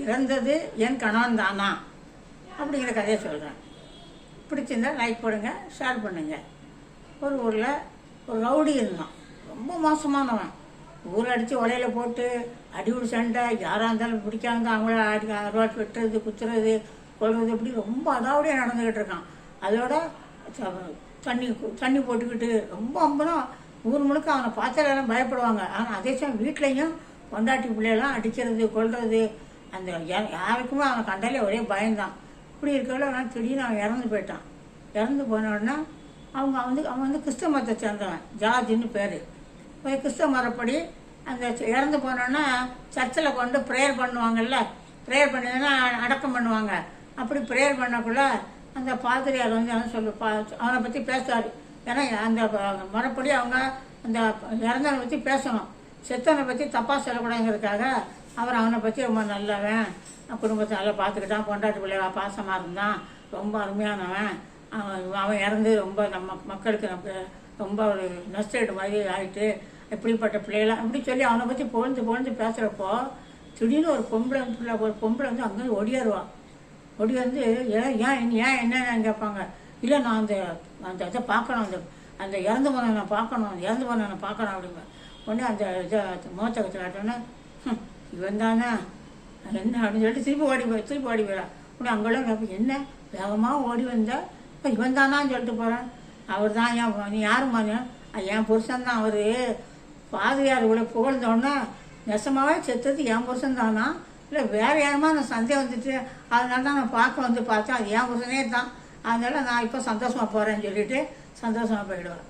இறந்தது என் கணவன் தானா? அப்படிங்கிற கதையை சொல்கிறேன் பிடிச்சிருந்தா லைக் போடுங்க ஷேர் பண்ணுங்க. ஒரு ஊரில் ஒரு ரவுடி இருந்தான். ரொம்ப மோசமானவன். ஊரை அடித்து உலையில போட்டு அடிவுடி சண்டை யாராக இருந்தாலும் பிடிக்காங்க அவங்கள அடி அருவாட்டு வெட்டுறது குத்துறது கொள்வது இப்படி ரொம்ப அதாவடியாக நடந்துக்கிட்டு இருக்கான். அதோட ச- தண்ணி தண்ணி போட்டுக்கிட்டு ரொம்ப அம்பலம் ஊர் முழுக்க அவனை பார்த்தாலும் பயப்படுவாங்க. ஆனால் அதே சமயம் வீட்லேயும் கொண்டாட்டி பிள்ளையெல்லாம் அடிக்கிறது கொள்வது அந்த யாருக்குமே அவன் கண்டாலே ஒரே பயம்தான். இப்படி இருக்கல அவன் திடீர்னு அவன் இறந்து போயிட்டான். இறந்து போன உடனே அவங்க வந்து அவன் வந்து கிறிஸ்தவ மதத்தை சேர்ந்தவன் ஜார்ஜின்னு பேர். போய் கிறிஸ்தவ மரப்படி அந்த இறந்து போனோன்னா சர்ச்சில் கொண்டு ப்ரேயர் பண்ணுவாங்கல்ல ப்ரேயர் பண்ணதுன்னா அடக்கம் பண்ணுவாங்க. அப்படி ப்ரேயர் பண்ணக்குள்ள அந்த பாதிரியார் வந்து அவன் சொல்லு பா அவனை பற்றி பேசுவார். ஏன்னா அந்த ப- முறைப்படி அவங்க அந்த இறந்தவனை பற்றி பேசணும். செத்தனை பற்றி தப்பாக சொல்லக்கூடாதுங்கிறதுக்காக அவர் அவனை பற்றி ரொம்ப நல்லவன். குடும்பத்தை நல்லா பார்த்துக்கிட்டான். பொண்டாட்டி பிள்ளைவா பாசமாக இருந்தான். ரொம்ப அருமையானவன். அவன் அவன் இறந்து ரொம்ப நம்ம மக்களுக்கு நமக்கு ரொம்ப ஒரு நஷ்டீடு மாதிரி ஆகிட்டு இப்படிப்பட்ட பிள்ளைகளாம் அப்படி சொல்லி அவனை பற்றி பொழுந்து பொழுந்து பேசுகிறப்போ திடீர்னு ஒரு பொம்பளை பிள்ளை ஒரு பொம்பளை வந்து அங்கேருந்து ஒடியாருவா ஒடி வந்து ஏன் ஏன் ஏன் என்னன்னு கேட்பாங்க. இல்லை நான் அந்த அந்த இதை பார்க்கணும். அந்த அந்த இறந்து போனவனை நான் பார்க்கணும். இறந்து போனவனை பார்க்கணும். அப்படிங்க உடனே அந்த இதை மோச்ச கற்று காட்டோன்னே இவன் தானே? என்ன அப்படின்னு சொல்லிட்டு திருப்பி ஓடி போய் திருப்பி ஓடி போயிடான் உடனே அங்கெல்லாம் கேட்பேன் என்ன? வேகமாக ஓடி வந்தா இப்போ இவன் தானான்னு சொல்லிட்டு போகிறேன் அவர் தான் ஏன் நீ யாரும் என் புருஷன் தான் அவர். பாதிரியார் இவ்வளோ புகழ்ந்தோடனே நெசமாவே செத்தது என் புருஷன் தானா? இல்லை வேற யாருமா நான் சந்தேகம் வந்துட்டு? அதனால தான் நான் பார்க்க வந்து பார்த்தேன். அது என் புருஷனே தான். அதனால நான் இப்போ சந்தோஷமாக போகிறேன்னு சொல்லிட்டு சந்தோஷமாக போயிடுவேன்.